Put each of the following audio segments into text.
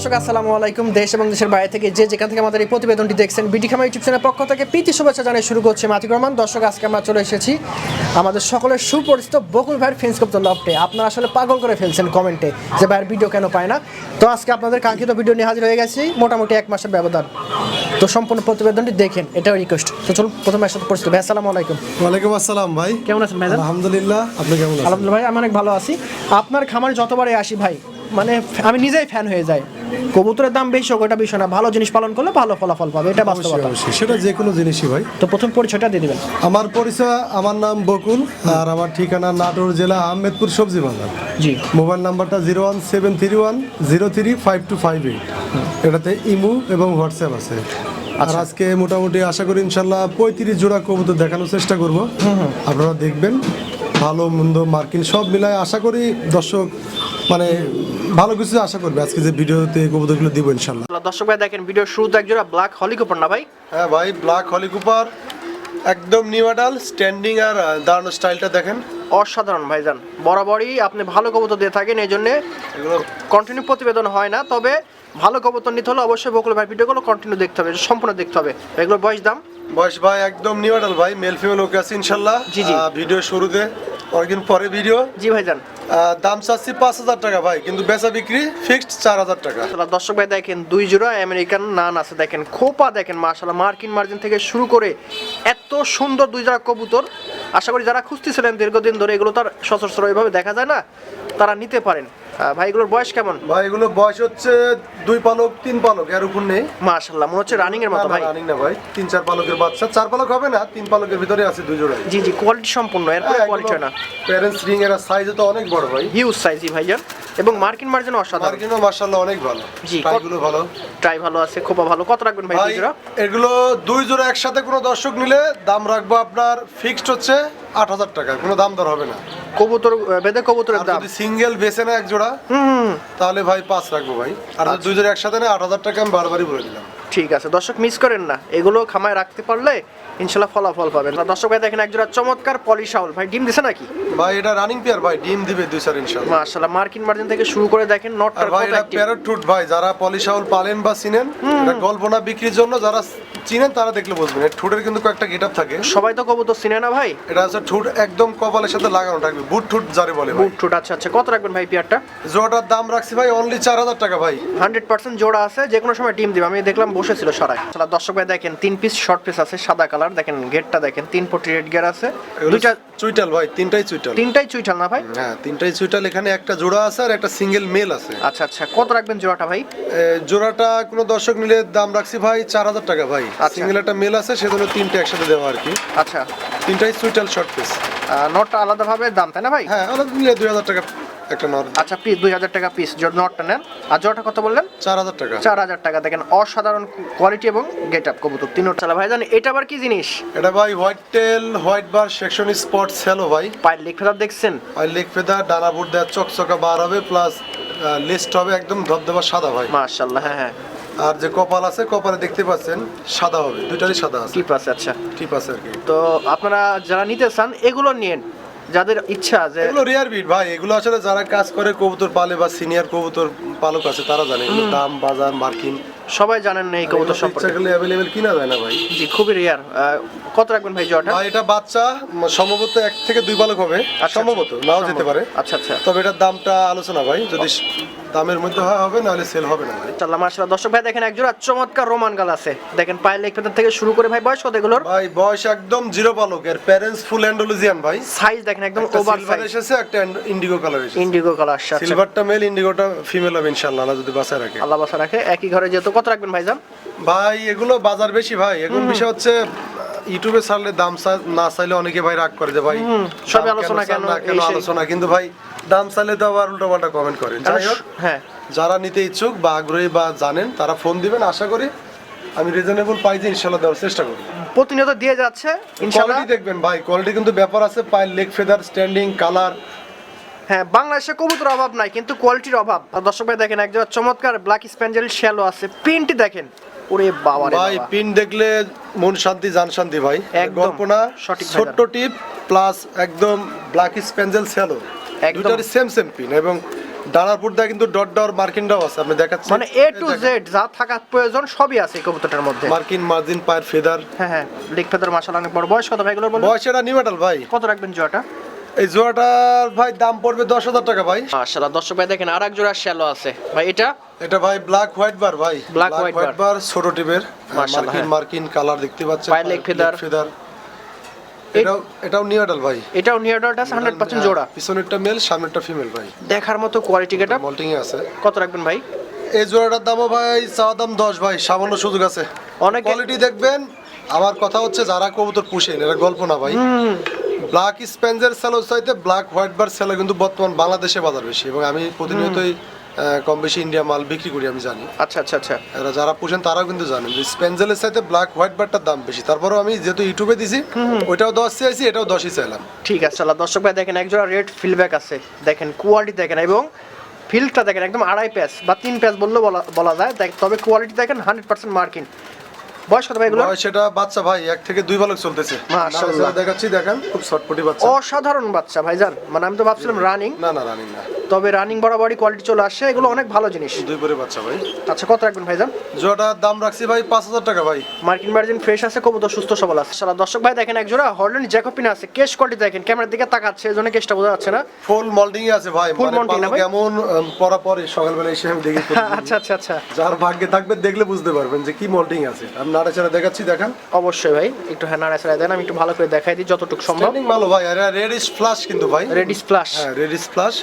দর্শক আসসালামু আলাইকুম। দেশ এবং দেশের বাইরে থেকে যে যেখান থেকে আমাদের এই প্রতিবেদনটি দেখছেন বিটি খামা ইউটিউব চ্যানেলের পক্ষ থেকে প্রীতি শুভেচ্ছা জানিয়ে শুরু করছে মাতিক রহমান। দর্শক আজকে আমরা চলে এসেছি আমাদের সকলের সুপরিচিত বকুল ভাইয়ের ফেন্স করতে লফটে। আপনারা আসলে পাগল করে ফেলছেন কমেন্টে যে ভাইয়ের ভিডিও কেন পায় না। তো আজকে আপনাদের কাঙ্ক্ষিত ভিডিও নিয়ে হাজির হয়ে গেছি মোটামুটি এক মাসের ব্যবধান। তো সম্পূর্ণ প্রতিবেদনটি দেখেন এটাও রিকোয়েস্ট তো চলুন প্রথমে একসাথে পরিচিত ভাই আসসালামু আলাইকুম। ওয়ালাইকুম আসসালাম ভাই। কেমন আছেন ভাই আলহামদুলিল্লাহ আপনি কেমন আছেন? আলহামদুলিল্লাহ ভাই আমি অনেক ভালো আছি। আপনার খামারে যতবারই আসি ভাই মানে আমি নিজেই ফ্যান হয়ে যাই। কবুতরের দাম বেশি হোক ওটা বিষয় না। ভালো জিনিস পালন করলে ভালো ফলাফল পাবে এটা বাস্তবতা। সেটা যে কোনো জিনিসই ভাই। তো প্রথম পরিচয়টা দিয়ে দিবেন। আমার পরিচয় আমার নাম বকুল আর আমার ঠিকানা নাটোর জেলা আহমেদপুর সবজি বাজার। জি। মোবাইল নাম্বারটা zero one seven three one zero three five two five eight. এটাতে ইমু এবং হোয়াটসঅ্যাপ আছে। আর আজকে মোটামুটি আশা করি ইনশাল্লাহ পঁয়ত্রিশ জোড়া কবুতর দেখানোর চেষ্টা করব। আপনারা দেখবেন ভালো মন্দ মার্কিন সব মিলায় আশা করি দর্শক মানে ভালো কিছু আশা করবে। আজকে যে ভিডিওতে কবুতরগুলো দিব ইনশাল্লাহ। দর্শক ভাই দেখেন ভিডিও শুরুতে একজোড়া ব্ল্যাক হলিকপার না ভাই? হ্যাঁ ভাই ব্ল্যাক হলি কুপার একদম নিউ মডেল স্ট্যান্ডিং আর দাঁড়ানোর স্টাইলটা দেখেন। অসাধারণ ভাইজান। বরাবরই আপনি ভালো কবুতর দিয়ে থাকেন এই জন্য এগুলো কন্টিনিউ প্রতিবেদন হয় না তবে ভালো কবুতর নিতে হলে অবশ্যই বকুল ভাই ভিডিওগুলো কন্টিনিউ দেখতে হবে সম্পূর্ণ দেখতে হবে। এগুলো বয়স দাম? বয়স ভাই একদম নিউ মডেল ভাই মেল ফিমেল ওকে আছে ইনশাল্লাহ। জি, জি। ভিডিও শুরুতে। অনেকদিন পরে ভিডিও জি ভাইজান। যান দাম চাচ্ছি পাঁচ হাজার টাকা ভাই কিন্তু বেচা বিক্রি ফিক্সড চার হাজার টাকা। দর্শক ভাই দেখেন দুই জোড়া আমেরিকান নান আছে। দেখেন খোপা দেখেন মার্শাল মার্কিন মার্জিন থেকে শুরু করে এত সুন্দর দুই জোড়া কবুতর। আশা করি যারা খুঁজতেছিলেন দীর্ঘদিন ধরে এগুলো তার সচরাচর এভাবে দেখা যায় না তারা নিতে পারেন। ভাই এগুলোর বয়স কেমন? ভাই এগুলো বয়স হচ্ছে দুই পালক তিন পালক এর উপর নেই। মাশাল্লাহ মনে হচ্ছে রানিং এর মতো ভাই। রানিং না ভাই। তিন চার পালকের বাচ্চা। চার পালক হবে না তিন পালকের ভিতরে আছে দুই জোড়া জি জি কোয়ালিটি সম্পূর্ণ এরপরে কোয়ালিটি না। প্যারেন্টস রিং এর সাইজও তো অনেক বড় ভাই। হিউজ সাইজি ভাইজান। এবং মার্কিন মার্জিন অসাধারণ। মার্কিনও মার্শাল্লাহ অনেক ভালো। জি, টাইগুলো ভালো। ট্রাই ভালো আছে খোপা ভালো। কত রাখবেন ভাই দুই জোড়া? এগুলো দুই জোড়া একসাথে কোনো দর্শক নিলে দাম রাখব আপনার ফিক্সড হচ্ছে আট হাজার টাকা। কোনো দাম দর হবে না। কবুতর বেদে কবুতরের দাম। যদি সিঙ্গেল বেছে না এক জোড়া তাহলে ভাই পাঁচ রাখব ভাই। আর দুজনে দুই জোড়া একসাথে না আট হাজার টাকা আমি বারবারই বলে দিলাম। ঠিক আছে। দর্শক মিস করেন না। এগুলো খামায় রাখতে পারলে ইনশাল্লাহ ফলাফল পাবেন। আর দর্শক ভাই দেখেন একজোড়া চমৎকার পলিশাউল ভাই ডিম দিছে নাকি? ভাই এটা রানিং পেয়ার ভাই ডিম দিবে দুই চার ইনশাল্লাহ। মাশাআল্লাহ মার্কিন মার্জিন থেকে শুরু করে দেখেন আর ভাই এটা। প্যারট টুট ভাই যারা পলিশাউল পালেন বা চিনেন এটা গল্প না বিক্রির জন্য যারা চিনেন তারা দেখলে বুঝবেন। এর ঠুটের কিন্তু কয়েকটা গেট থাকে। সবাই তো কবুতর চিনে না ভাই? এটা হচ্ছে ঠুট একদম কপালের সাথে লাগানো থাকবে। বুট ঠুট যারে বলে ভাই। বুট টুট আচ্ছা আচ্ছা। কত রাখবেন ভাই পিয়ারটা? জোড়াটার দাম রাখছি ভাই অনলি চার হাজার টাকা ভাই। হান্ড্রেড পার্সেন্ট জোড়া আছে যে কোনো সময় ডিম দিবে। আমি দেখলাম বসেছিল সরাই। দর্শক ভাই দেখেন তিন পিস শর্ট পিস আছে সাদা কালার দেখেন গেটটা দেখেন তিন পটি রেড গের আছে। দুইটা চুইটাল ভাই তিনটাই চুইটাল। তিনটাই চুইঠাল না ভাই? হ্যাঁ তিনটাই চুইটাল। এখানে একটা জোড়া আছে আর একটা সিঙ্গেল মেল আছে। আচ্ছা আচ্ছা কত রাখবেন জোড়াটা ভাই? জোড়াটা কোনো দর্শক নিলে দাম রাখছি ভাই চার হাজার টাকা ভাই। আচ্ছা। সিঙ্গেল একটা মেল আছে সেজন্য তিনটে একসাথে দেওয়া আর কি। আচ্ছা। তিনটাই সুইটাল শর্ট পিস নটটা আলাদাভাবে দাম তাই না ভাই? হ্যাঁ আলাদা নিলে দুই হাজার টাকা একটা নর আচ্ছা পিস দুই হাজার টাকা পিস নটটা নেন। আর জোড়াটা কত বললেন? চার হাজার টাকা। চার হাজার টাকা। দেখেন অসাধারণ কোয়ালিটি এবং গেট আপ কবুতর। তিন চালা। ভাই জান এটা আবার কি জিনিস? এটা ভাই white tail white bar section spot Cello ভাই। পায়ের লেখ ফেদার দেখছেন? আর লেগ ফেদার ডানা বুট দেওয়া চকচকা বার হবে প্লাস লিস্ট হবে একদম ধবধবা সাদা ভাই। মাশাল্লাহ হ্যাঁ হ্যাঁ। আর যে কপাল আছে কপালে দেখতে পাচ্ছেন সাদা হবে দুইটারই সাদা আছে। টিপ আছে আচ্ছা। ঠিক আছে আর কি। তো আপনারা যারা নিতে চান এগুলো নিয়েন। যাদের ইচ্ছা যে এগুলো রিয়ার বিট ভাই এগুলো আসলে যারা কাজ করে কবুতর পালে বা সিনিয়র কবুতর পালক আছে তারা জানে দাম বাজার মার্কিন সবাই জানেন না এই কবুতর ইচ্ছা সম্পর্কে। কিনা যায় না ভাই? জি খুবই রেয়ার কত রাখবেন ভাই জোড়াটা ভাই এটা বাচ্চা সম্ভবত এক থেকে দুই পালক হবে। আচ্ছা, সম্ভবত নাও যেতে পারে। আচ্ছা আচ্ছা। তবে এটার দামটা আলোচনা ভাই যদি দামের মধ্যে হয় হবে নাহলে সেল হবে না ভাই। চাল্লা দর্শক ভাই দেখেন একজোড়া চমৎকার রোমান গাল আছে। দেখেন পায়ের লেগ থেকে শুরু করে ভাই বয়স কত এগুলোর। ভাই বয়স একদম জিরো পালক এর প্যারেন্টস ফুল অ্যান্ডোলুজিয়ান ভাই। সাইজ দেখেন একদম ওভার সাইজ এসেছে একটা ইন্ডিগো কালার এসেছে। ইন্ডিগো কালার আচ্ছা সিলভারটা মেল ইন্ডিগোটা ফিমেল হবে ইনশাআল্লাহ আল্লাহ যদি বাসায় রাখে। আল্লাহ বাসা রাখে। একই ঘরে যেহেতু কত রাখবেন ভাইজান? ভাই এগুলো বাজার বেশি ভাই। এখন বিষয় হচ্ছে ইউটিউবে ছাড়লে দাম না চাইলে অনেকে ভাই রাগ করে যে ভাই সবে আলোচনা কেন, কেন আলোচনা। কিন্তু ভাই দাম চাইলে তো আবার উল্টো পাল্টা কমেন্ট করেন। যাই হোক হ্যাঁ। যারা নিতে ইচ্ছুক বা আগ্রহী বা জানেন তারা ফোন দিবেন। আশা করি আমি রিজনেবল প্রাইসে ইনশাল্লাহ দেওয়ার চেষ্টা করি প্রতিনিয়ত দিয়ে যাচ্ছে ইনশাআল্লাহ। কোয়ালিটি দেখবেন ভাই কোয়ালিটি কিন্তু ব্যাপার আছে পায়ের লেগ ফেদার স্ট্যান্ডিং কালার হ্যাঁ বাংলাদেশে কবুতর অভাব নাই কিন্তু কোয়ালিটির অভাব। আর দর্শক ভাই দেখেন একজন চমৎকার ব্ল্যাক স্প্যাঞ্জেল শ্যালো আছে। প্রিন্টটি দেখেন। ওরে বাবা ভাই। পিন দেখলে মন শান্তি জান শান্তি ভাই। গল্প না সঠিক ছোট্ট টিপ প্লাস একদম ব্ল্যাক সেলো একদম। দুটারই সেম সেম পিন এবং ডানার পুরটা কিন্তু ডট ডাওয়ার মার্কিনটাও আছে আপনি দেখাচ্ছি। মানে এ টু জেড যা থাকার প্রয়োজন সবই আছে এই কবুতরটার মধ্যে। মার্কিন মার্জিন পায়ের ফেদার। হ্যাঁ হ্যাঁ লেগ ফেদার মাসাল অনেক বড়। বয়স কত ভাই এগুলোর বয়স এটা নিউ মেটাল ভাই। কত রাখবেন জোয়াটা এই জোড়াটার ভাই দাম পড়বে দশ হাজার টাকা ভাই। মাশাআল্লাহ দর্শক ভাই দেখেন আর এক জোড়া শ্যালো আছে। ভাই এটা? এটা ভাই ব্ল্যাক হোয়াইট বার ভাই। White bar। বার ছোট টিপের মার্কিন হ্যাঁ। মার্কিন কালার দেখতে পাচ্ছেন পায়ের leg feather। ফেদার এটাও এটাও নিউ ভাই। এটাও আছে হান্ড্রেড পার্সেন্ট জোড়া হ্যাঁ, পিছনেরটা মেল সামনেরটা ফিমেল ভাই। দেখার মতো কোয়ালিটি গেটা মল্টিং এ আছে। কত রাখবেন ভাই? এই জোড়াটার দামও ভাই চাওয়া দাম দশ ভাই সামান্য সুযোগ আছে। অনেক কোয়ালিটি দেখবেন আমার কথা হচ্ছে যারা কবুতর পুষেন এটা গল্প না ভাই। ব্ল্যাক স্পেঞ্জের সেলের চাইতে ব্ল্যাক হোয়াইট বার সেলে কিন্তু বর্তমান বাংলাদেশে বাজার বেশি এবং আমি প্রতিনিয়তই কম বেশি ইন্ডিয়া মাল বিক্রি করি আমি জানি। আচ্ছা আচ্ছা আচ্ছা। এরা যারা পুষেন তারাও কিন্তু জানেন যে স্পেঞ্জেলের চাইতে ব্ল্যাক হোয়াইট বারটার দাম বেশি। তারপরেও আমি যেহেতু ইউটিউবে দিছি ওইটাও দশ চাইছি এটাও দশই চাইলাম। ঠিক আছে আল্লাহ। দর্শক ভাই দেখেন একজোড়া রেড ফিলব্যাক আছে। দেখেন কোয়ালিটি দেখেন এবং ফিল্ডটা দেখেন একদম আড়াই প্যাচ বা তিন প্যাচ বললেও বলা বলা যায়। তবে কোয়ালিটি দেখেন হান্ড্রেড পার্সেন্ট মার্কিন বয়স কত ভাই এগুলো সেটা বাচ্চা ভাই এক থেকে দুই বালক চলতেছে। মাশাআল্লাহ। দেখাচ্ছি দেখেন খুব শর্টপটি বাচ্চা। অসাধারণ বাচ্চা ভাইজান মানে আমি তো ভাবছিলাম রানিং না না রানিং না। তবে রানিং বরাবরই কোয়ালিটি চলে আসে এগুলো অনেক ভালো জিনিস। দুই পরে বাচ্চা ভাই। আচ্ছা কত রাখবেন ভাইজান দাম রাখছি ভাই পাঁচ হাজার টাকা ভাই। মার্কিন মার্জিন ফ্রেশ আছে কবুতর সুস্থ সবল আছে। সারা দর্শক ভাই দেখেন একজোড়া হরলেন জ্যাকোপিন আছে কেশ কোয়ালিটি দেখেন ক্যামেরার দিকে তাকাচ্ছে এই জন্য কেসটা বোঝা যাচ্ছে না। ফুল মল্টিং এ আছে ভাই মানে না কেমন পরা পরে সকালবেলা এসে আমি দেখি আচ্ছা আচ্ছা আচ্ছা। যার ভাগ্যে থাকবে দেখলে বুঝতে পারবেন যে কি মল্টিং আছে। নাড়াচাড়া দেখাচ্ছি দেখেন। অবশ্যই ভাই একটু হ্যাঁ নাড়া ছাড়া দেন আমি একটু ভালো করে দেখাই দিই যতটুকু সম্ভব। ভালো ভাই আর রেডিশ ফ্লাশ কিন্তু ভাই। রেডিস প্লাস হ্যাঁ রেডিশ ফ্লাশ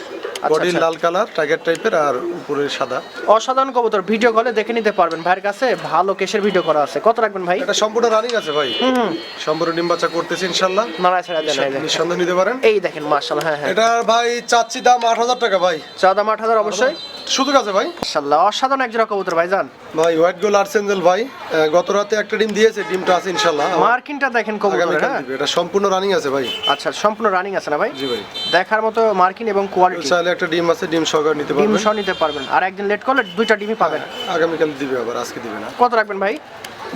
বডি। লাল কালার টাইগার টাইপের আর উপরে সাদা। অসাধারণ কবুতর ভিডিও কলে দেখে নিতে পারবেন। ভাইয়ের কাছে ভালো কেসের ভিডিও করা আছে। কত রাখবেন ভাই? এটা সম্পূর্ণ রানিং আছে ভাই। হুম সম্পূর্ণ ডিম বাচ্চা করতেছি ইনশাল্লাহ নাড়া ছাড়া দেন দেখেন। নিঃসন্দেহ নিতে পারেন। এই দেখেন মার্শাল হ্যাঁ হ্যাঁ। এটার ভাই চাচ্ছি দাম আট হাজার টাকা ভাই। চা দাম আট হাজার? অবশ্যই। সুযোগ আছে ভাই? মার্শাল্লাহ অসাধারণ একজোড়া কবুতর ভাই জান ভাই হোয়াইট গোল আর্সেঞ্জেল ভাই। গত রাতে একটা ডিম দিয়েছে ডিমটা আছে ইনশাল্লাহ আমার মার্কিনটা দেখেন কবুতর হ্যাঁ? এটা সম্পূর্ণ রানিং আছে ভাই। আচ্ছা সম্পূর্ণ রানিং আছে না ভাই? জি ভাই। দেখার মতো মার্কিন এবং কোয়ালিটি চাইলে একটা ডিম আছে ডিম সহকার নিতে ডিম পারবেন। সহ নিতে পারবেন। আর একদিন লেট করলে দুইটা ডিমই পাবেন। আগামীকাল দিবে আবার আজকে দিবে না। কত রাখবেন ভাই?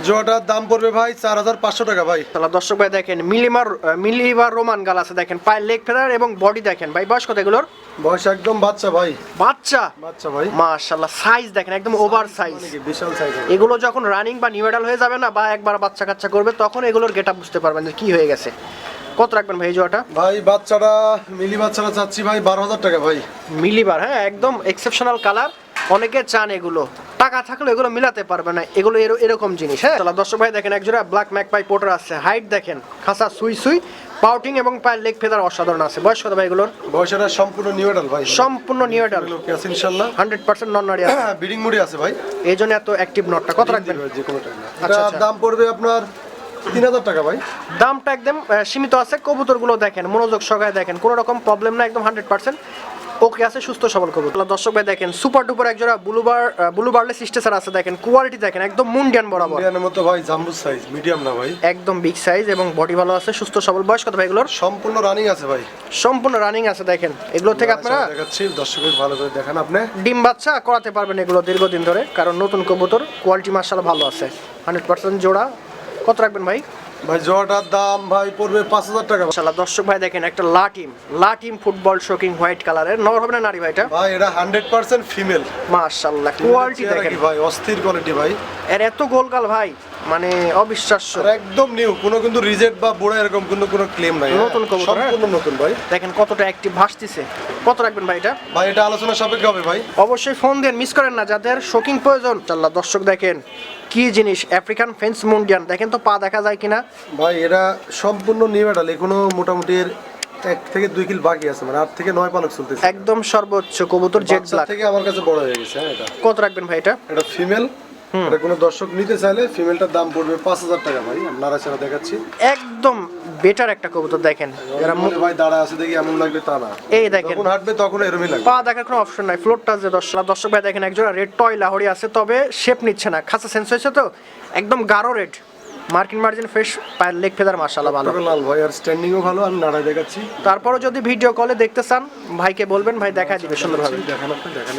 জোয়াটার দাম পড়বে ভাই চার হাজার পাঁচশো টাকা ভাই। তাহলে দর্শক ভাই দেখেন মিলিমার মিলিবার রোমান গাল আছে দেখেন পায়ের লেগ ফেদার এবং বডি দেখেন। ভাই বয়স কত এগুলোর? বয়স একদম বাচ্চা ভাই। বাচ্চা? বাচ্চা ভাই। মাশাল্লাহ সাইজ দেখেন একদম ওভার সাইজ বিশাল সাইজ এগুলো। যখন রানিং বা নিউডাল হয়ে যাবে না বা একবার বাচ্চা কাচ্চা করবে তখন এগুলোর গেট বুঝতে পারবেন যে কি হয়ে গেছে। কত রাখবেন ভাই জোয়াটা? ভাই বাচ্চাটা মিলি বাচ্চাটা চাচ্ছি ভাই বারো হাজার টাকা ভাই। মিলিবার হ্যাঁ একদম এক্সেপশনাল কালার অনেকে চান এগুলো। টাকা থাকলে এগুলো মিলাতে পারবে না। এগুলো এর- এরকম জিনিস হ্যাঁ? তাহলে দর্শক ভাই দেখেন একজোড়া ব্ল্যাক ম্যাক পাই পোটার আছে। হাইট দেখেন খাসা সুই সুই পাউটিং এবং পায়ের লেগ ফেদার অসাধারণ আছে। বয়স কত ভাই এগুলোর? বয়সটা সম্পূর্ণ নিউডাল ভাই। সম্পূর্ণ নিউডাল লোকে আছে হান্ড্রেড পার্সেন্ট নন নারী আছে। বিডিং মুড়ি আছে ভাই। এই জন্য এত অ্যাক্টিভ নটটা কত রাখবেন? আচ্ছা, আচ্ছা। দাম পড়বে আপনার তিন হাজার টাকা ভাই। দামটা একদম সীমিত আছে। কবুতরগুলো দেখেন মনোযোগ সহকারে দেখেন। কোনো রকম প্রবলেম না একদম হান্ড্রেড পার্সেন্ট ওকে আছে সুস্থ সবল কবুতর তাহলে দর্শক ভাই দেখেন সুপার ডুপার একজোড়া ব্লুবার ব্লুবারলে সিস্টেসার আছে দেখেন কোয়ালিটি দেখেন একদম মুন্ডিয়ান বরাবর। ইন্ডিয়ানের মতো ভাই জাম্বু সাইজ মিডিয়াম না ভাই। একদম বিগ সাইজ এবং বডি ভালো আছে সুস্থ সবল। বয়স কত ভাই এগুলোর? সম্পূর্ণ রানিং আছে ভাই। সম্পূর্ণ রানিং আছে দেখেন। এগুলো থেকে আপনারা দেখাচ্ছি দর্শকের ভালো করে দেখান আপনি। ডিম বাচ্চা করাতে পারবেন এগুলো দীর্ঘদিন ধরে কারণ নতুন কবুতর কোয়ালিটি মার্শাল ভালো আছে। হান্ড্রেড পার্সেন্ট জোড়া। কত রাখবেন ভাই? ভাই জোয়াটার দাম ভাই পড়বে পাঁচ হাজার টাকা। মাশাআল্লাহ দর্শক ভাই দেখেন একটা লাটিম লাটিম ফুটবল শোকিং হোয়াইট কালারের। নর হবে না নারী ভাইটা ভাই এটা হান্ড্রেড পার্সেন্ট ফিমেল। মাশাল্লাহ কোয়ালিটি দেখেন। ভাই অস্থির কোয়ালিটি ভাই। এর এত গোলগাল ভাই। মানে অবিশ্বাস্য। একদম নিউ কোনো কিন্তু রিজেক্ট বা বুড়া এরকম কোনো কোনো ক্লেম নাই? নতুন কবুতর, হ্যাঁ? সম্পূর্ণ নতুন ভাই। দেখেন কতটা অ্যাক্টিভ ভাসতেছে। কত রাখবেন ভাই এটা? ভাই এটা আলোচনা সাপেক্ষে হবে ভাই। অবশ্যই ফোন দেন মিস করেন না যাদের শোকিং প্রয়োজন। চাল্লা দর্শক দেখেন কি জিনিস আফ্রিকান ফেন্স মুন্ডিয়ান দেখেন তো পা দেখা যায় কিনা। ভাই এটা সম্পূর্ণ নিউ মেডাল এখনও মোটামুটি এর এক থেকে দুই কিল বাকি আছে মানে আট থেকে নয় পালক চলতেছে। একদম সর্বোচ্চ কবুতর জেড ব্ল্যাক থেকে আমার কাছে বড় হয়ে গেছে হ্যাঁ এটা। কত রাখবেন ভাই এটা? এটা ফিমেল এটা কোনো দর্শক নিতে চাইলে ফিমেলটার দাম পড়বে পাঁচ হাজার টাকা ভাই আমি নাড়াচাড়া দেখাচ্ছি। একদম বেটার একটা কবুতর দেখেন। যারা মনে ভাই দাঁড়া আছে দেখি এমন লাগবে তা না। এই দেখেন। যখন হাঁটবে তখন এরমই লাগবে। পা দেখার কোনো অপশন নাই। ফ্লোরটা যে দর্শক দর্শক ভাই দেখেন একজোড়া রেড টয় লাহরি আছে তবে শেপ নিচ্ছে না। খাসা সেন্স হয়েছে তো? একদম গাঢ় রেড মার্কিন মার্জিন ফ্রেশ পায়ের লেগ ফেদার মাশাআল্লাহ ভালো। লাল ভাই আর স্ট্যান্ডিংও ভালো আমি নাড়ায় দেখাচ্ছি। তারপরও যদি ভিডিও কলে দেখতে চান ভাইকে বলবেন ভাই দেখা দিবে সুন্দরভাবে। দেখান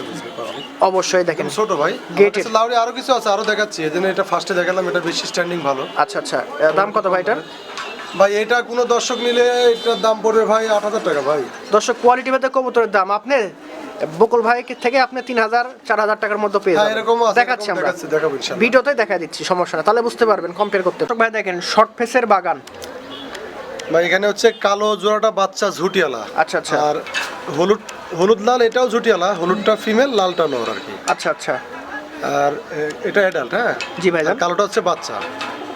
বুঝতে অবশ্যই দেখেন। ছোট ভাই. গেটেড লাউরি আরও কিছু আছে আরও দেখাচ্ছি। এজন্য এটা ফার্স্টে দেখালাম এটা বেশি স্ট্যান্ডিং ভালো। আচ্ছা আচ্ছা। দাম কত ভাই এটার? ভাই এটা কোনো দর্শক নিলে এটার দাম পড়বে ভাই আট হাজার টাকা ভাই। দর্শক কোয়ালিটি ভেদে কবুতরের দাম। আপনি বকুল ভাই থেকে আপনি তিন হাজার চার হাজার টাকার মধ্যে পেয়ে হ্যাঁ, যাবেন। দেখাচ্ছি আমরা। ভিডিওতে দেখা দিচ্ছি সমস্যা না। তাহলে বুঝতে পারবেন কম্পেয়ার করতে। ভাই দেখেন শর্ট ফেসের বাগান। ভাই এখানে হচ্ছে কালো জোড়াটা বাচ্চা ঝুটিয়ালা। আচ্ছা, আচ্ছা। আর হলুদ হলুদ লাল এটাও ঝুটিয়ালা। হলুদটা ফিমেল লালটা নর আর কি। আচ্ছা আচ্ছা। আর এটা অ্যাডাল্ট হ্যাঁ? জি। আর কালোটা হচ্ছে বাচ্চা।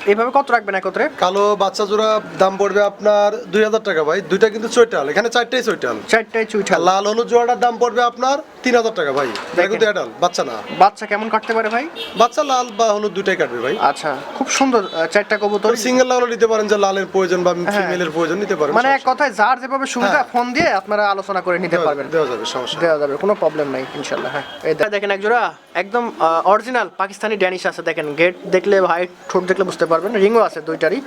এইভাবে কত রাখবেন একত্রে? কালো বাচ্চা জোড়া দাম পড়বে আপনার দুই হাজার টাকা ভাই। দুইটা কিন্তু চৈটাল এখানে চারটাই চৈটাল চারটাই আর লাল হলুদ জোড়াটার দাম পড়বে আপনার তিন হাজার টাকা ভাই। এটা কিন্তু বাচ্চা না। বাচ্চা কেমন কাটতে পারে ভাই? বাচ্চা লাল বা হলুদ দুইটাই কাটবে ভাই। আচ্ছা খুব সুন্দর চারটা কবুতর। সিঙ্গেল লালও নিতে পারেন যে লালের প্রয়োজন বা হ্যাঁ। ফিমেলের প্রয়োজন নিতে পারেন মানে এক কথায় যার যেভাবে সুবিধা হ্যাঁ। ফোন দিয়ে আপনারা আলোচনা করে নিতে পারবেন। দেওয়া যাবে সমস্যা দেওয়া যাবে কোনো প্রবলেম নাই ইনশাল্লাহ হ্যাঁ। এই দে- দেখেন এক জোড়া একদম অরিজিনাল পাকিস্তানি ড্যানিশ আছে দেখেন গেট দেখলে হাইট ঠোঁট দেখলে বুঝতে পারবেন। রিংও আছে দুইটারই।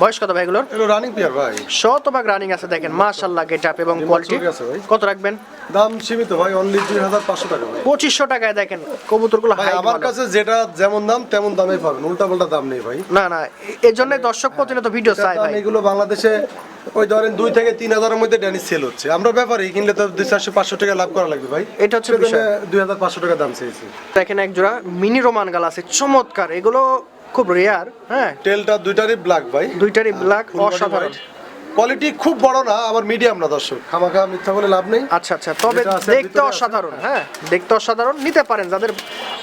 বয়স কত ভাই এগুলোর? এগুলো রানিং পেয়ার ভাই। শতভাগ রানিং আছে দেখেন। মাশাল্লাহ গেট আপ এবং কোয়ালিটি। কত রাখবেন? দাম সীমিত ভাই অনলি দুই হাজার পাঁচশো টাকা ভাই। পঁচিশশো টাকায় দেখেন কবুতরগুলো হাইট আমার কাছে যেটা যেমন দাম তেমন দামে পাবেন। উল্টা পাল্টা দাম নেই ভাই। না না এর জন্য দর্শক প্রতিনিয়ত ভিডিও চাই ভাই। এগুলো বাংলাদেশে ওই ধরেন দুই থেকে তিন হাজারের মধ্যে ড্যানিশ সেল হচ্ছে। আমরা ব্যাপারে কিনলে তো দুই চারশো পাঁচশো টাকা লাভ করা লাগবে ভাই। এটা হচ্ছে। দুই হাজার পাঁচশো টাকা দাম চেয়েছি। দেখেন এক জোড়া মিনি রোমান গাল আছে চমৎকার। এগুলো খুব রেয়ার হ্যাঁ। টেলটা দুইটারই ব্ল্যাক ভাই। দুইটারই ব্ল্যাক অসাধারণ। কোয়ালিটি খুব বড় না আবার মিডিয়াম না দর্শক। খামাখা মিথ্যা বলে লাভ নেই। আচ্ছা আচ্ছা তবে দেখতে অসাধারণ হ্যাঁ দেখতে অসাধারণ। নিতে পারেন যাদের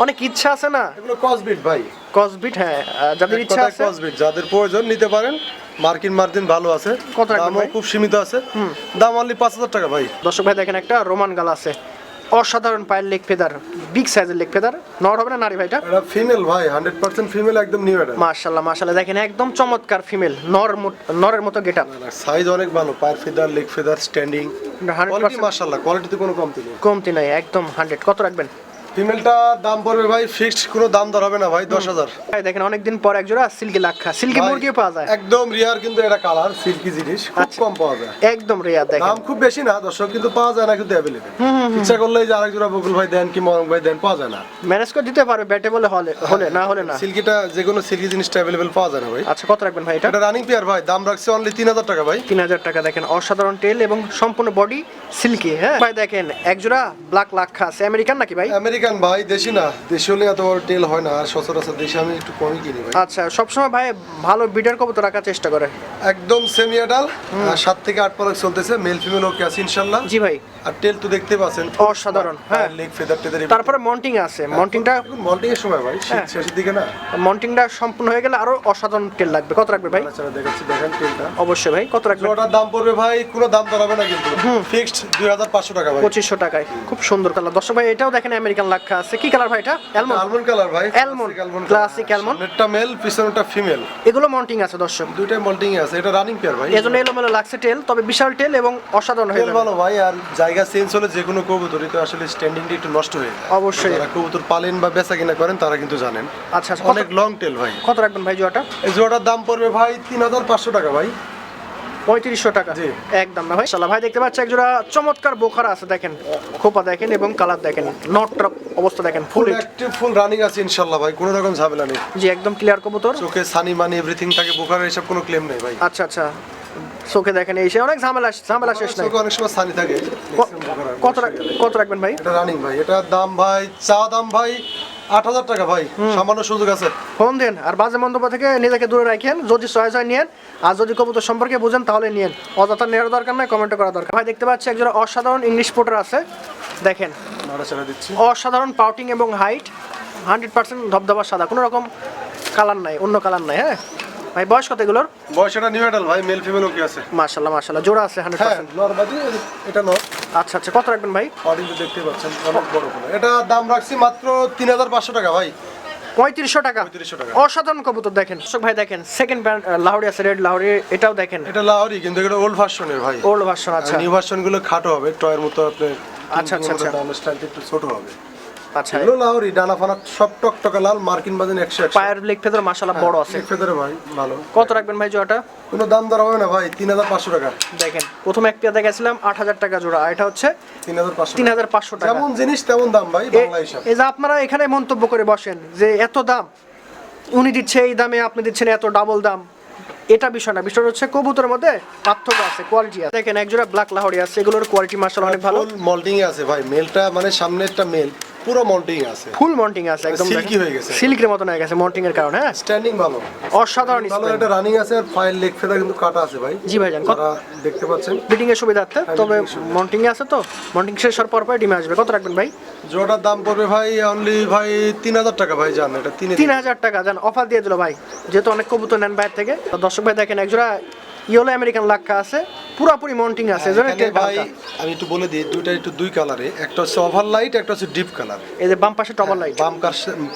অনেক ইচ্ছা আছে না। এগুলো কসবিট ভাই। কসবিট হ্যাঁ যাদের ইচ্ছা আছে। কসবিট যাদের প্রয়োজন নিতে পারেন। মার্কিন মার্জিন ভালো আছে। কত দামও খুব সীমিত আছে। দাম অনলি পাঁচ হাজার টাকা ভাই। দর্শক ভাই দেখেন একটা রোমান গাল আছে। অসাধারণ পায়ের লেগ ফেদার বিগ সাইজের লেগ ফেদার নর হবে না নারী ভাইটা? এটা ফিমেল ভাই হান্ড্রেড পার্সেন্ট ফিমেল একদম নিউ এটা মাশাআল্লাহ মাশাআল্লাহ। দেখেন একদম চমৎকার ফিমেল নর নরের মতো গেটআপ সাইজ অনেক ভালো পায়ের feather leg feather standing hundred quality মাশাআল্লাহ কোয়ালিটিতে কোনো কমতি নেই। কমতি নাই একদম হান্ড্রেড কত রাখবেন? ফিমেলটা দাম পড়বে ভাই ফিক্সড কোনো দাম দর হবে না ভাই দশ হাজার। ভাই দেখেন অনেকদিন পর এক জোড়া সিল্কি লাক্ষা। সিল্কি ভাই, মুরগিও পাওয়া যায়। একদম রিয়ার কিন্তু এটা কালার সিল্কি জিনিস খুব আচ্ছা। কম পাওয়া যায়। একদম রেয়ার দেখেন। দাম খুব বেশি না দর্শক কিন্তু পাওয়া যায় না কিন্তু অ্যাভেলেবেল ইচ্ছা করলেই যে আরেক জোড়া বকুল ভাই দেন কি মরম ভাই দেন পাওয়া যায় না। ম্যানেজ করে দিতে পারবে ব্যাটে বলে হলে হলে না হলে না। সিল্কিটা যে কোনো সিল্কি জিনিসটা অ্যাভেলেবেল পাওয়া যায় না ভাই। আচ্ছা কত রাখবেন ভাই এটা? এটা রানিং পেয়ার ভাই দাম রাখছে অনলি তিন হাজার টাকা ভাই। তিন হাজার টাকা দেখেন অসাধারণ টেল এবং সম্পূর্ণ বডি সিল্কি হ্যাঁ? ভাই দেখেন এক জোড়া ব্ল্যাক লাক্ষা আছে আমেরিকান নাকি ভাই? আমেরিকান ভাই দেশি না। দেশি হলে এত বড় টেল হয় না আর সচরাচর দেশি আমি একটু কমই কিনি ভাই। আচ্ছা সবসময় ভাই ভালো বিডার কবুতর রাখার চেষ্টা করে? একদম সেমি অ্যাডাল সাত থেকে আট পলক চলতেছে মেল ফিমেল ওকে আছে ইনশাল্লাহ। জি ভাই। আর টেল তো দেখতে পাচ্ছেন অসাধারণ, হ্যাঁ। লেগ ফেদার টেদার তারপরে মন্টিং আছে। মন্টিংটা মল্টিং এর সময় ভাই হ্যাঁ। শেষের দিকে না। মন্টিংটা সম্পূর্ণ হয়ে গেলে আরও অসাধারণ টেল লাগবে। কত রাখবে ভাই? আচ্ছা দেখাচ্ছি দেখেন টেলটা। অবশ্যই ভাই কত রাখবে? ওটার দাম পড়বে ভাই কোনো দাম দাঁড়াবে না কিন্তু। ফিক্সড দুই হাজার পাঁচশো টাকা ভাই। পঁচিশশো টাকায়। খুব সুন্দর কালার। দর্শক ভাই এটাও দেখেন আমেরিকান লাক্ষা আছে। কি কালার ভাই এটা? অ্যালমন্ড আলমন্ড কালার ভাই Almond, classic almond। নেটটা মেল পিছনেরটা ফিমেল এগুলো মন্টিং আছে দর্শক। দুইটাই মল্টিং আছে। এটা রানিং পেয়ার ভাই। এই জন্য এলোমেলো লাগছে টেল তবে বিশাল টেল এবং অসাধারণ হয়ে ভালো ভাই আর জায়গা চেঞ্জ হলে যে কোনো কবুতরই তো আসলে স্ট্যান্ডিংটা একটু নষ্ট হয়ে যায়। অবশ্যই। যারা কবুতর পালেন বা বেচা কিনা করেন তারা কিন্তু জানেন। আচ্ছা আচ্ছা, অনেক লং টেল ভাই। কত রাখবেন ভাই জোয়াটা এই জোড়াটার দাম পড়বে ভাই তিন হাজার পাঁচশো টাকা ভাই। পঁয়ত্রিশশো টাকা। একদম না ভাই। শালা ভাই দেখতে পাচ্ছি একজোড়া চমৎকার বোখারা আছে দেখেন। খোপা দেখেন এবং কালার দেখেন। নটটা অবস্থা দেখেন ফুল অ্যাক্টিভ ফুল রানিং আছে ইনশাল্লাহ ভাই কোনো রকম ঝামেলা নেই। জি একদম ক্লিয়ার কবুতর। চোখে সানি মানি এভরিথিং থাকে বোকার এসব কোনো ক্লেম নেই ভাই। আচ্ছা আচ্ছা। চোখে দেখেন এই অনেক ঝামেলা ঝামেলা শেষ নাই। অনেক সময় সানি থাকে। কত কত রাখবেন ভাই? এটা রানিং ভাই এটার দাম ভাই চা দাম ভাই আট হাজার টাকা ভাই সামান্য সুযোগ আছে। ফোন দেন আর বাজে মন্তব্য থেকে নিজেকে দূরে রাখেন যদি চয়েস হয় নিয়েন আর যদি কবুতর সম্পর্কে বুঝেন তাহলে নিয়েন। অযথা নেওয়ার দরকার নাই কমেন্ট করা দরকার ভাই দেখতে পাচ্ছি একজন অসাধারণ ইংলিশ পোটার আছে দেখেন। অসাধারণ পাউটিং এবং হাইট হান্ড্রেড পার্সেন্ট ধবধবা সাদা কোনো রকম কালার নাই অন্য কালার নাই হ্যাঁ? ভাই বয়স কত এগুলোর? বয়স এটা নিউ ভাই মেল ফিমেল ওকে আছে? মাশাল্লাহ মাশাল্লাহ জোড়া আছে হান্ড্রেড হ্যাঁ পার্সেন্ট নরমাদি এটা নর আচ্ছা আচ্ছা কত রাখবেন ভাই? অরেঞ্জ দেখতে পাচ্ছেন অনেক বড় ফোন এটা দাম রাখছি মাত্র তিন হাজার পাঁচশো টাকা ভাই। পঁয়ত্রিশশো টাকা? 3500 টাকা। অসাধারণ কবুতর দেখেন। দর্শক ভাই দেখেন সেকেন্ড ব্র্যান্ড লাহোরি আছে রেড লাহোরি এটাও দেখেন। এটা লাহরি কিন্তু এটা ওল্ড ভার্সনের ভাই। ওল্ড ভার্সন আচ্ছা। নিউ ভার্সনগুলো খাটো হবে টয়ের মতো আপনার আচ্ছা, আচ্ছা, আচ্ছা। স্টাইলটা একটু ছোট হবে। আচ্ছা এগুলো লাহরি ডানা ফানা সব টকটকা লাল মার্কিন বাজেন একশো একশো। পায়ের লেগ ফেদার মাশাল্লাহ বড় আছে। ফেদারে ভাই ভালো। কত রাখবেন ভাই জোড়াটা? কোনো দাম দর হবে না ভাই তিন হাজার পাঁচশো টাকা। দেখেন প্রথম এক পেয়াদা গেছিলাম আট হাজার টাকা জোড়া এটা হচ্ছে তিন হাজার পাঁচশো তিন হাজার পাঁচশো টাকা। যেমন জিনিস তেমন দাম ভাই বাংলা হিসাব। এই যে আপনারা এখানে মন্তব্য করে বসেন যে এত দাম উনি দিচ্ছে এই দামে আপনি দিচ্ছেন এত ডাবল দাম এটা বিষয় না। বিষয় হচ্ছে কবুতরের মধ্যে পার্থক্য আছে কোয়ালিটি আছে। দেখেন একজোড়া ব্ল্যাক লাহোরি আছে এগুলোর কোয়ালিটি মার্শাল অনেক ভালো। মল্টিং এ আছে ভাই মেলটা মানে সামনে একটা মেল। পুরো মল্টিং আছে। ফুল মন্টিং আছে একদম Silky হয়ে গেছে। সিল্কের মতন হয়ে গেছে মন্টিং এর কারণে হ্যাঁ? স্ট্যান্ডিং ভালো। অসাধারণ ভালো একটা রানিং আছে আর ফাইল লেগ ফেদা কিন্তু কাটা আছে ভাই। জি ভাইজান দেখতে পাচ্ছেন। বিডিং এর সুবিধার্থে তবে মন্টিং এ আছে তো? মন্টিং শেষ হওয়ার পর পর ডিমে আসবে। কত রাখবেন ভাই? জোড়াটার দাম পড়বে ভাই অনলি ভাই তিন হাজার টাকা ভাই জান এটা তিন তিন হাজার টাকা যান অফার দিয়ে দিল ভাই। যেহেতু অনেক কবুতর নেন বাইরে থেকে। দর্শক ভাই দেখেন একজোড়া ইয়েলো আমেরিকান লাক্কা আছে পুরোপুরি মন্টিং আছে এজন্য এখানে ভাই আমি একটু বলে দিই দুইটা একটু দুই কালারে একটা হচ্ছে ওভার লাইট একটা হচ্ছে ডিপ কালার এই যে বাম পাশে টপার লাইট বাম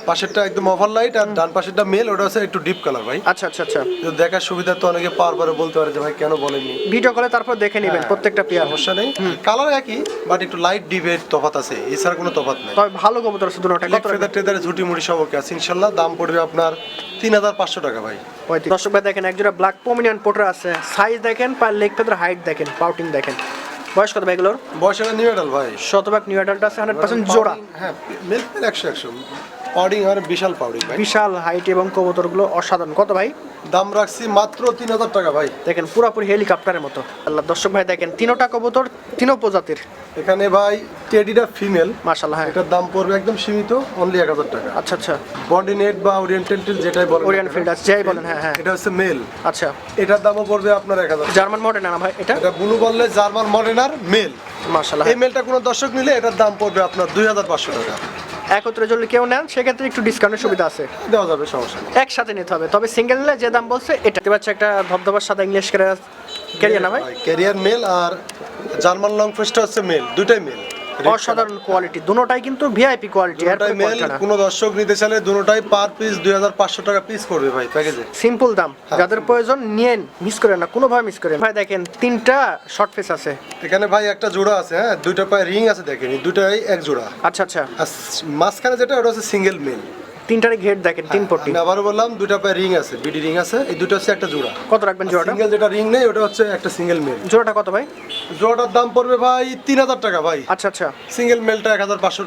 পাশেরটা একদম ওভার লাইট আর ডান পাশেরটা মেল ওটা হচ্ছে একটু ডিপ কালার ভাই। আচ্ছা আচ্ছা আচ্ছা। তো দেখার সুবিধা তো অনেকে পার পারে বলতে পারে যে ভাই কেন বলেননি? ভিডিও কলে তারপর দেখে হ্যাঁ। নেবেন প্রত্যেকটা পেয়ার সমস্যা নেই। কালার একই বাট একটু লাইট ডিপের তফাত আছে এছাড়া কোনো তফাত নেই। তবে ভালো কবুতর দুটোটা লেগ কত? ফেদার টেদার ঝুটি মুড়ি সব ওকে আছে ইনশাল্লাহ। দাম পড়বে আপনার তিন হাজার পাঁচশো টাকা ভাই। পঁয়ত্রিশ। দর্শক ভাই দেখেন একজোড়া ব্ল্যাক পমিনিয়ান পোটার আছে। সাইজ দেখেন পার লেগ ফেদার হাইট দেখেন পাউটিং দেখেন। বয়স কত ভাইগুলোর বয়স নিউ অ্যাডাল্ট ভাই। শতভাগ নিউ অ্যাডাল্ট আছে হান্ড্রেড পার্সেন্ট জোড়া। হ্যাঁ মিল্ক একশো একশো। পাউডিং আর বিশাল পাউডিং ভাই। বিশাল হাইট এবং কবুতরগুলো অসাধারণ। কত ভাই? দাম রাখছি মাত্র তিন হাজার টাকা ভাই। দেখেন পুরাপুরি হেলিকপ্টারের মতো। আল্লাহ দর্শক ভাই দেখেন তিনোটা কবুতর তিনো প্রজাতির। এখানে ভাই টেডিটা ফিমেল মাশাল্লাহ হ্যাঁ। এটার দাম পড়বে একদম সীমিত অনলি এক হাজার টাকা। আচ্ছা আচ্ছা। বডি নেট বা ওরিয়েন্টাল যেটাই বলেন ওরিয়ান ফিল্ড আছে যাই বলেন হ্যাঁ হ্যাঁ। এটা হচ্ছে মেল আচ্ছা। এটার দামও পড়বে আপনার এক হাজার। জার্মান মডেল না ভাই এটা? এটা ব্লু বললে জার্মান মডেনার মেল মাশাল্লাহ এই মেলটা কোনো দর্শক নিলে এটার দাম পড়বে আপনার দুই হাজার পাঁচশো টাকা। একত্রে যদি কেউ নেন সেক্ষেত্রে একটু ডিসকাউন্টের সুবিধা আছে। দেওয়া যাবে সমস্যা একসাথে নিতে হবে। তবে সিঙ্গেল নিলে যে দাম বলছে এটা। দেখতে পাচ্ছি একটা ধবধবার সাদা ইংলিশ ক্যারিয়ার না ভাই? ক্যারিয়ার মেল আর জার্মান লং ফেস্টটা হচ্ছে মেল দুটাই মেল অসাধারণ কোয়ালিটি দুটোটাই কিন্তু ভিআইপি কোয়ালিটি দুটাই মেল কোনো দর্শক নিতে চাইলে দুটোটাই পার পিস দুই হাজার পাঁচশো টাকা পিস করবে ভাই প্যাকেজে সিম্পল দাম যাদের প্রয়োজন নিয়েন মিস করেন না কোনো কোনোভাবে মিস করেন ভাই দেখেন তিনটা শর্ট ফেস আছে। এখানে ভাই একটা জোড়া আছে হ্যাঁ দুইটা পায়ে রিং আছে দেখেন দুইটাই এক জোড়া। আচ্ছা আচ্ছা। মাঝখানে যেটা ওটা হচ্ছে সিঙ্গেল মেল তিনটারে ঘেট দেখেন তিন পট্টি আমি আবারও বললাম দুটো পায়ে রিং আছে বিডি রিং আছে। এই দুটো হচ্ছে একটা জোড়া। কত রাখবেন জোড়াটা? সিঙ্গেল যেটা রিং নেই ওটা হচ্ছে একটা সিঙ্গেল মেল জোড়াটা কত ভাই? জোড়াটার দাম পড়বে ভাই তিন হাজার টাকা ভাই। আচ্ছা আচ্ছা। সিঙ্গেল মেলটা এক হাজার পাঁচশো